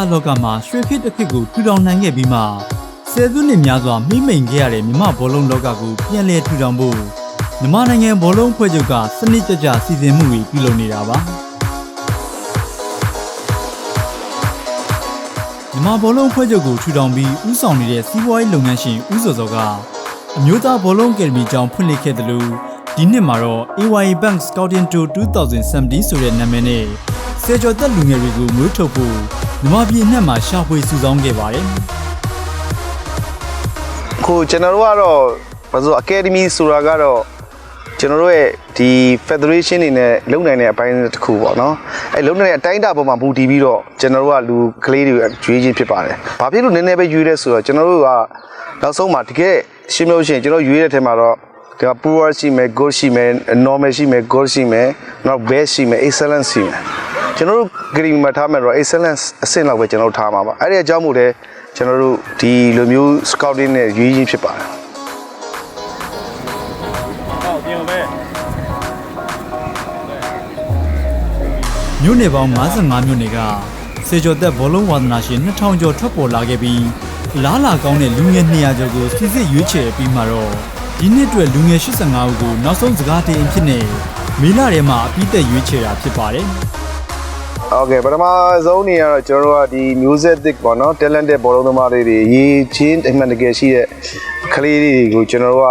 အားကစားလောကမှာရွှေခေတ်တစ်ခေတ်ကိုထူထောင်နိုင်ခဲ့ပြီးမှဆယ်စုနှစ်များစွာမိမ့်မိန်ခဲ့ရတဲ့မြမဘောလုံးလောကကိုပြန်လည်ထူထောင်ဖို့မြန်မာနိုင်ငံဘောလုံးဖွဲ့ချုပ်ကစနစ်တကျစီစဉ်မှုတွေပြုလုပ်နေတာပါမြန်မာဘောလုံးဖွဲ့ချုပ်ကိုထူထောင်ပြီးဥဆောင်နေတဲ့စီးပွားရေးလုပ်ငန်းရှင်ဦးစောစောကအမျိုးသားဘောလုံးအကယ်ဒမီကျောင်းဖွင့်လှစ်ခဲ့တယ်လို့ဒီနှစ်မှာတော့ AY Bank Scouting Tour 2017ဆိုတဲ့နာမည်နဲ့ဆယ်ကျော်သက်လူငယ်တွေကိုမွေးထုတ်ဖို့ မြန်မာပြည်အနှံ့မှာရှာဖွေစုဆောင်းခဲ့ပါတယ်ခုကျွန်တော်တို့ကတော့ဘာလို့ academy ဆိုတာကတော့ကျွန်တော်တို့ရဲ့ဒီ federation နေနဲ့လုံနိုင်တဲ့အပိုင်းတစ်ခုပေါ့နော်အဲလုံနိုင်တဲ့အတိုင်းအတာပေါ်မှာမူတည်ပြီးတော့ကျွန်တော်တို့ကလူကလေးတွေရွေးချင်းဖြစ်ပါတယ်ဘာဖြစ်လို့နည်းနည်းပဲရွေးလဲဆိုတော့ကျွန်တော်တို့ကနောက်ဆုံးမှာတကယ်ရှင်းလို့ရှိရင်ကျွန်တော်ရွေးတဲ့ထဲမှာတော့ဒီက poor ရှိမယ် good ရှိမယ် normal ရှိမယ် good ရှိမယ်နောက် best ရှိမယ် excellent ရှိမယ် ကျွန်တော်တို့ grade မှာထားမယ်တော့ excellence အဆင့်လောက်ပဲကျွန်တော်တို့ထားမှာပါအဲ့ဒီအကြောင်းမို့လဲကျွန်တော်တို့ဒီလိုမျိုး scouting နဲ့ရွေးချင်းဖြစ်ပါတယ်မြို့နယ်ပေါင်း55မြို့နယ်ကစေကျော်သက်ဘောလုံးဝါသနာရှင်2000ကျော်ထွက်ပေါ်လာခဲ့ပြီးလားလာကောင်းတဲ့လူငယ်200ကျော်ကိုစစ်စစ်ရွေးချယ်ပြီးမှတော့ဒီနှစ်အတွက်လူငယ်85ဦးကိုနောက်ဆုံးစကားတင်အဖြစ်နဲ့မေလထဲမှာအပြီးသက်ရွေးချယ်တာဖြစ်ပါတယ် ဟုတ်ကဲ့ပထမဆုံးနေရတော့ကျွန်တော်တို့ကဒီ music သစ်ပေါ့နော် talented ဘောလုံးသမားတွေတွေရေးချင်းအမှန်တကယ်ရှိတဲ့ကလေးတွေကိုကျွန်တော်တို့က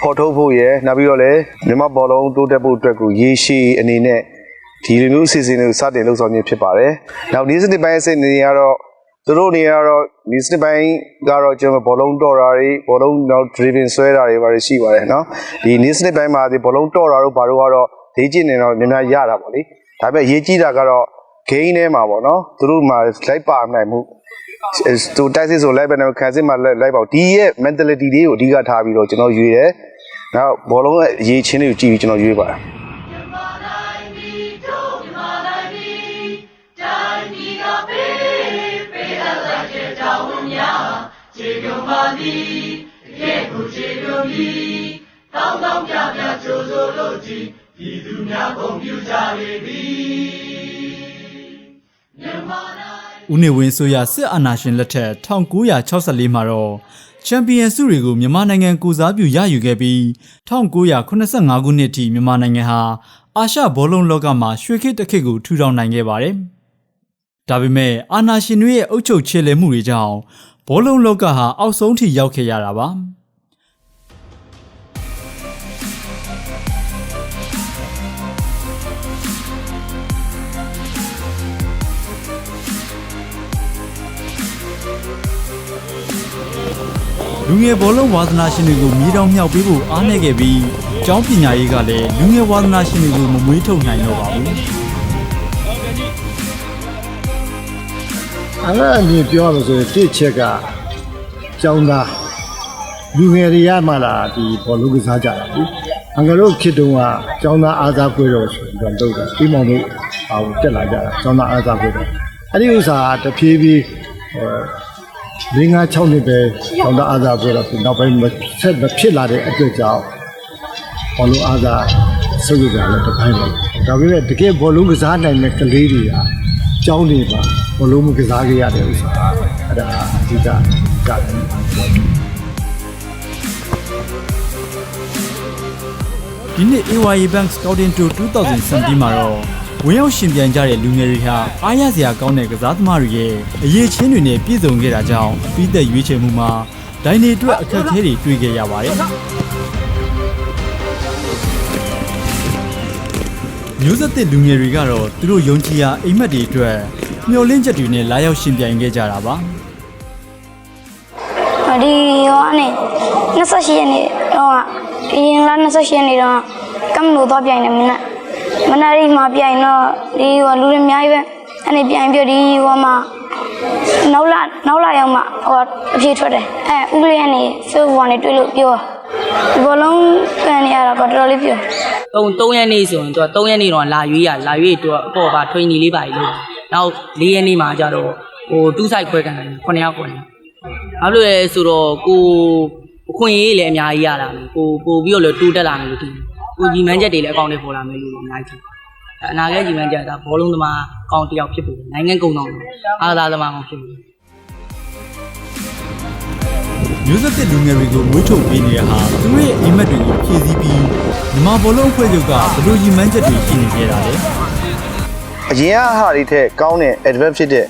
ဖော်ထုတ်ဖို့ရယ်နောက်ပြီးတော့လည်းမြန်မာဘောလုံးတိုးတက်ဖို့အတွက်ကိုရေရှည်အနေနဲ့ဒီလိုမျိုးအစီအစဉ်တွေကိုစတင်လှုပ်ဆောင်ခြင်းဖြစ်ပါတယ်။နောက်နေ့စနစ်ပိုင်းအစီအစဉ်တွေကတော့သူတို့နေရာတော့ဒီစနစ်ပိုင်းကတော့ကျွန်တော်ဘောလုံးတော်တာတွေဘောလုံးတော့ driven ဆွဲတာတွေပါရှိပါတယ်နော်ဒီနေ့စနစ်ပိုင်းမှာဒီဘောလုံးတော်တာတို့ဘာတို့ကတော့ဒေးကျင်နေတော့များများရတာပေါ့လေဒါပေမဲ့ရေးကြည့်တာကတော့ gain ထဲမှာပေါ့နော်သူတို့မှာလိုက်ပါနိုင်မှုသူတိုက်စစ်ဆိုလိုက်ပဲနဲ့ခံစစ်မှာလိုက်ပါဒီရဲ့ mentality တွေကိုအဓိကထားပြီးတော့ကျွန်တော်ရွေးတယ်နောက်ဘောလုံးရဲ့အရေးချင်းတွေကိုကြည့်ပြီးကျွန်တော်ရွေးပါတယ်ခြေပြုံပါသည်တကယ်ကိုခြေပြုံသည်တောင်းတောင်းပြပြကြိုးစိုးလို့ကြည်ပြည်သူများပုံပြကြလေသည်မြန်မာနိုင်ငံ ဦးနေဝင်းဆိုရစစ်အာဏာရှင်လက်ထက်1964မှာတော့ချန်ပီယံဆုတွေကိုမြန်မာနိုင်ငံကိုစားပြုရယူခဲ့ပြီး1985ခုနှစ်ထိမြန်မာနိုင်ငံဟာအာရှဘောလုံးလောကမှာရွှေခေတ်တစ်ခေတ်ကိုထူထောင်နိုင်ခဲ့ပါတယ်။ဒါပေမဲ့အာဏာရှင်တွေရဲ့အုပ်ချုပ်ခြေလှယ်မှုတွေကြောင့်ဘောလုံးလောကဟာအောက်ဆုံးထိရောက်ခဲ့ရတာပါ။ လူငယ်ဘောလုံးဝါသနာရှင်တွေကိုမြေတောင်မြောက်ပေးဖို့အားနည်းခဲ့ပြီးကျောင်းပညာရေးကလည်းလူငယ်ဝါသနာရှင်တွေကိုမမွေးထုတ်နိုင်တော့ပါဘူးအဲ့ဒါအမြင်ပြောရလို့ဆိုရင်တစ်ချက်ကကျောင်းသားလူငယ်တွေကမှလာဒီဘောလုံးကစားကြတာလေအငါတို့ခေတ်တုန်းကကျောင်းသားအားစားပွဲတော်ဆိုပြီးတော့လုပ်တာပြီးမောင်တို့အာကိုတက်လာကြတာကျောင်းသားအားစားပွဲတော်အဲ့ဒီဥစ္စာကတဖြည်းဖြည်းဟို ၄၅6နှစ်ပဲကျောင်းသားအားစားပွဲတော်ပြီးနောက်ပိုင်းမဆက်မဖြစ်လာတဲ့အတွက်ကြောင့်ဘောလုံးအားစားဆုပ်ရကြလည်းတစ်ပိုင်းပဲဒါပေမဲ့တကယ်ဘောလုံးကစားနိုင်တဲ့ကလေးတွေကကျောင်းတွေမှာဘလုံးမကစားခဲ့ရတဲ့ဥစ္စာအဲ့ဒါအဓိကကြတယ်ဒီနှစ် AYA Bank Scouting Tour 2017မှာတော့ ဝင်ရောက်ရှင်ပြိုင်ကြတဲ့လူငယ်တွေဟာအားရစရာကောင်းတဲ့ကစားသမားတွေရဲ့အရေးချင်းတွေနဲ့ပြည့်စုံခဲ့တာကြောင့်အပြီးသက်ရွေးချယ်မှုမှာဒိုင်နေအတွက်အခက်အခဲတွေတွေ့ခဲ့ရပါတယ်မျိုးဆက်သစ်လူငယ်တွေကတော့သူတို့ယုံကြည်ရာအိမ်မက်တွေအတွက်မျှော်လင့်ချက်တွေနဲ့လာရောက်ရှင်ပြိုင်ခဲ့ကြတာပါဒီရောကနေ28ရက်နေ့တော့အရင်လား28ရက်နေ့တော့ကမ်လို့တော့ပြိုင်နေမနဲ့ မနာရီမှာပြိုင်တော့ဒီဟိုလူတွေအများကြီးပဲအဲ့ဒီပြိုင်ပြဒီဟိုမှာနောက်လာနောက်လာရောက်မှဟိုအပြေထွက်တယ်အဲဥကလေးကနေ Facebook ကနေတွေ့လို့ပြောဒီဘောလုံးကန်နေရတာပါတော်တော်လေးပြောတုံ3ရက်နေ့ဆိုရင်သူက3ရက်နေ့တော့လာရွေးရလာရွေးသူကအပေါ်ပါ training လေးပါကြီးလုပ်နောက်4ရက်နေ့မှာကျတော့ဟို2 site ခွဲကန်တယ်9ယောက်ခွဲတယ်ဘာလို့လဲဆိုတော့ကိုအခွင့်အရေးလည်းအများကြီးရလာမယ်ကိုပို့ပြီးတော့လည်းတိုးတက်လာမယ်လို့ထ င်တယ်ကိုညီမန်းချက်တွေလည်းအကောင့်တွေပေါ်လာမယ်လို့အများကြီးထင်အနာဂတ်ကြီးမှန်းကြတာဘောလုံးသမားကောင်းတစ်ယောက်ဖြစ်ဖို့နိုင်ငံကုန်တော်အားသာသမားကောင်းဖြစ်ဖို့မျိုးဆက်တဲ့လူငယ်တွေကိုမွေးထုတ်ပေးနေတဲ့ဟာသူတို့ရဲ့အိမ်မက်တွေကိုဖြည့်ဆည်းပြီးမြန်မာဘောလုံးအဖွဲ့ချုပ်ကဘယ်လိုရည်မှန်းချက်တွေရှိနေကြတာလဲအရင်ကဟာတွေထက်ကောင်းတဲ့ advance ဖြစ်တဲ့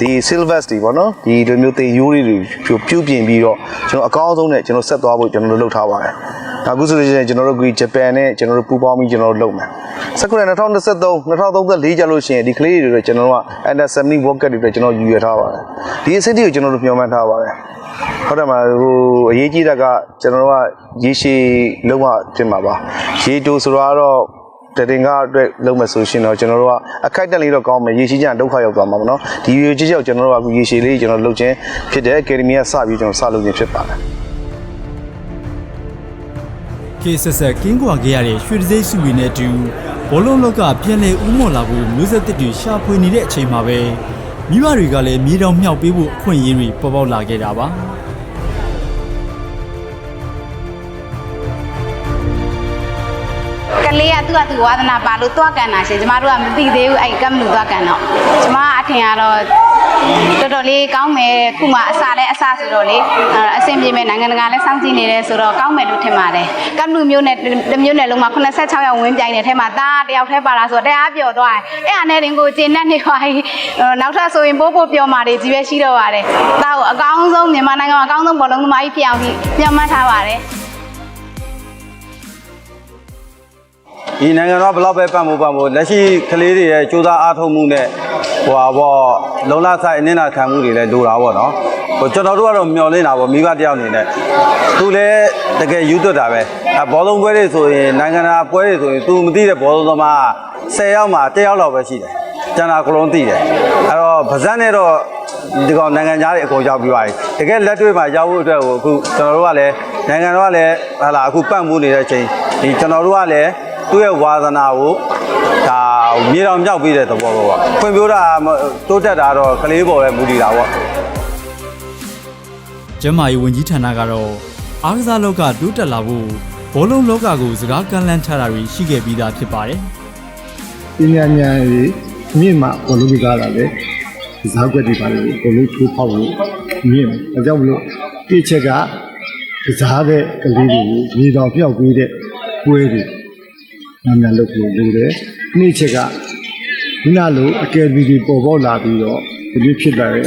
ဒီ silvers တွေပေါ့နော်ဒီလိုမျိုးတင်ရိုးတွေပြုပြုပြင်ပြီးတော့ကျွန်တော်အကောင်းဆုံးနဲ့ကျွန်တော်ဆက်သွားဖို့ကျွန်တော်တို့လုပ်ထားပါတယ်။ အခုဆိုလို့ရှိရင်ကျွန်တော်တို့ကဂျပန်နဲ့ကျွန်တော်တို့ပူးပေါင်းပြီးကျွန်တော်တို့လုပ်မယ်။စက္ကူရ2023 2034ကျလို့ရှိရင်ဒီကလေးတွေတော့ကျွန်တော်တို့က under 70 world cup တွေတော့ကျွန်တော်ယူရထားပါတယ်။ဒီအဆင့်တွေကိုကျွန်တော်တို့မျှော်မှန်းထားပါတယ်။ဟုတ်တယ်မဟိုအရေးကြီးတာကကျွန်တော်တို့ကရေရှည်လုံးဝဖြစ်မှာပါ။ရေတိုဆိုတော့တတင်ကအတွက်လုံးမယ်ဆိုရှင်တော့ကျွန်တော်တို့ကအခိုက်အတန့်လေးတော့ကောင်းမယ်ရေရှိကြဒုက္ခရောက်သွားမှာပေါ့နော်ဒီရေကြီးကြောက်ကျွန်တော်တို့ကအခုရေရှိလေးကျွန်တော်လုပ်ခြင်းဖြစ်တယ်အကယ်ဒမီကစပြီးကျွန်တော်စလုပ်ခြင်းဖြစ်ပါတယ် ကေဆက်ဆက်ကင်းကွာခဲ့ရတဲ့ရွှေတံစိမ်းစုတွေနဲ့အတူဘောလုံးလောကပြန်လည်ဦးမော့လာဖို့မျိုးဆက်သစ်တွေရှာဖွေနေတဲ့အချိန်မှာပဲမိဘတွေကလည်းမြေတောင်မြောက်ပေးဖို့အခွင့်အရေးတွေပေါ်ပေါက်လာခဲ့တာပါကလေးကသူ့ကသူ့ဝါသနာပါလို့သွားကန်တာရှင်ကျမတို့ကမသိသေးဘူးအဲ့ကမ်လူသွားကန်တော့ကျမအထင်ကတော့ တော်တော်လေးကောင်းမယ်ခုမှအစားလဲအစားဆိုတော့လေအဲ့အဆင်ပြေမယ်နိုင်ငံတကာလည်းစောင့်ကြည့်နေတယ်ဆိုတော့ကောင်းမယ်လို့ထင်ပါတယ်ကမ်လူမျိုးနဲ့တစ်မျိုးနဲ့လုံးမှာ86ရောက်ဝင်ပြိုင်တဲ့ထဲမှာတားတယောက်ထဲပါလာဆိုတော့တရားပြော်သွားတယ်အဲ့ဟာနဲ့တင်ကိုကျင်းနဲ့နေပါဟိနောက်ထပ်ဆိုရင်ပိုးပိုးပြောမာတွေကြီးပဲရှိတော့ပါတယ်တားကိုအကောင်းဆုံးမြန်မာနိုင်ငံမှာအကောင်းဆုံးဘောလုံးသမားကြီးဖြစ်အောင်ပြီးညှမှတ်ထားပါတယ်ဒီနိုင်ငံတော်ဘယ်လောက်ပဲပတ်မှုပတ်မှုလက်ရှိကလေးတွေရဲ့စူးစမ်းအားထုတ်မှုနဲ့ ဟိုဟာပေါ့လုံလဆိုင်အနစ်နာခံမှုတွေလည်းလိုတာပေါ့နော်ဟိုကျွန်တော်တို့ကတော့မျှော်လင့်တာပေါ့မိဘတယောက်အနေနဲ့သူလည်းတကယ်ယူသွတ်တာပဲအဲဘောလုံးပွဲတွေဆိုရင်နိုင်ငံတကာပွဲတွေဆိုရင်သူမသိတဲ့ဘောလုံးသမား10ယောက်မှာ1ယောက်လောက်ပဲရှိတယ်ကျန်တာအကုန်လုံးသိတယ်အဲတော့ဗဇက်နဲ့တော့ဒီကောင်နိုင်ငံသားတွေအကုန်ရောက်ပြီးသွားပြီတကယ်လက်တွေ့မှာရောက်ဖို့အတွက်ကိုအခုကျွန်တော်တို့ကလည်းနိုင်ငံတော်ကလည်းဟာလာအခုပတ်မှုနေတဲ့အချိန်ဒီကျွန်တော်တို့ကလည်းသူ့ရဲ့ဝါသနာကိုဒါ မြေတော်မြောက်ပြီးတဲ့သဘောပေါ့။ဖွံ့ဖြိုးတာမတိုးတက်တာတော့ကလေးပေါ်ပဲမူတည်တာပေါ့။ကျမ်းမာရေးဝန်ကြီးဌာနကတော့အားကစားလောကတိုးတက်လာဖို့ဘောလုံးလောကကိုစကားကမ်းလှမ်းထားတာတွေရှိခဲ့ပြီးသားဖြစ်ပါတယ်ပညာဉာဏ်ကြီးမြင့်မှဘောလုံးကစားတာလေဒီစားကွက်တွေပါလို့ဘောလုံးထိုးဖောက်လို့မြင့်တယ်ဒါကြောင့်မလို့တိချက်ကကစားတဲ့ကလေးတွေကိုမြေတော်ပြောက်ပေးတဲ့ပွဲတွေများများလုပ်လို့လိုတယ် နေ့ချက်ကဒီနာလိုအကယ်ဒမီတွေပေါ်ပေါက်လာပြီးတော့ဒီလိုဖြစ်လာတဲ့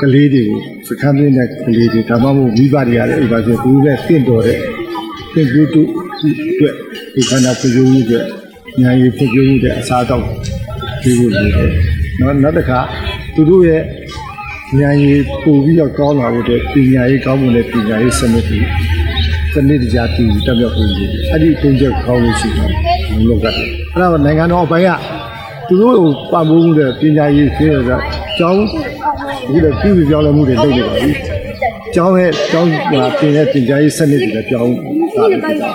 ကလေးတွေကိုစခန်းသွင်းတဲ့ကလေးတွေဒါမှမဟုတ်မိဘတွေကလည်းဥပမာဆိုသူလည်းတင့်တော်တဲ့တင့်တူတူအတွက်ဒီခန္ဓာပြုံးမှုအတွက်ညာရည်ပြုံးမှုတဲ့အစားအသောက်ဒီလိုလိုတယ်နောက်နောက်တစ်ခါသူတို့ရဲ့ညာရည်ပို့ပြီးတော့ကောင်းလာဖို့အတွက်ပညာရေးကောင်းမှုနဲ့ပညာရေးစနစ်တွေစနစ်တရားတည်တက်မြောက်ဖို့ရည်အဲ့ဒီပုံချက်ကောင်းလို့ရှိတော့ဘု လောကတ်အဲ့ဒါနိုင်ငံတော်အပိုင်းကသူတို့ကိုပံ့ပိုးမှုတဲ့ပညာရေးဖြည့်ရတာကျောင်းဒီလိုပြည်ပြပြောင်းလဲမှုတွေလုပ်နေပါပြီ။ကျောင်းရဲ့ကျောင်းမှာပြင်တဲ့တင်ကြားရေးစနစ်တွေလည်းပြောင်းလာပြီဖြစ်တာ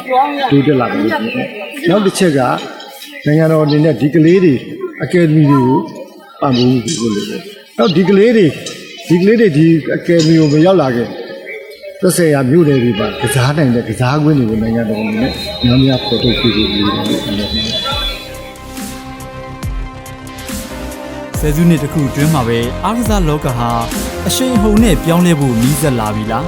တိုးတက်လာပြီဖြစ်တယ်။နောက်တစ်ချက်ကနိုင်ငံတော်အနေနဲ့ဒီကလေးတွေအကယ်ဒမီတွေကိုပံ့ပိုးမှုလုပ်လို့။နောက်ဒီကလေးတွေဒီကလေးတွေဒီအကယ်ဒမီကိုမရောက်လာခဲ့ သက်ဆိုင်ရာမြို့နယ်တွေမှာကစားနိုင်တဲ့ကစားကွင်းတွေကိုနိုင်ငံတော်အနေနဲ့များများပေါ်ထုတ်ပေးဖို့လိုတယ်လို့ပြောပါတယ်။ဆယ်စုနှစ်တစ်ခုအတွင်းမှာပဲအားကစားလောကဟာအရှိန်အဟုန်နဲ့ပြောင်းလဲဖို့နီးစပ်လာပြီလား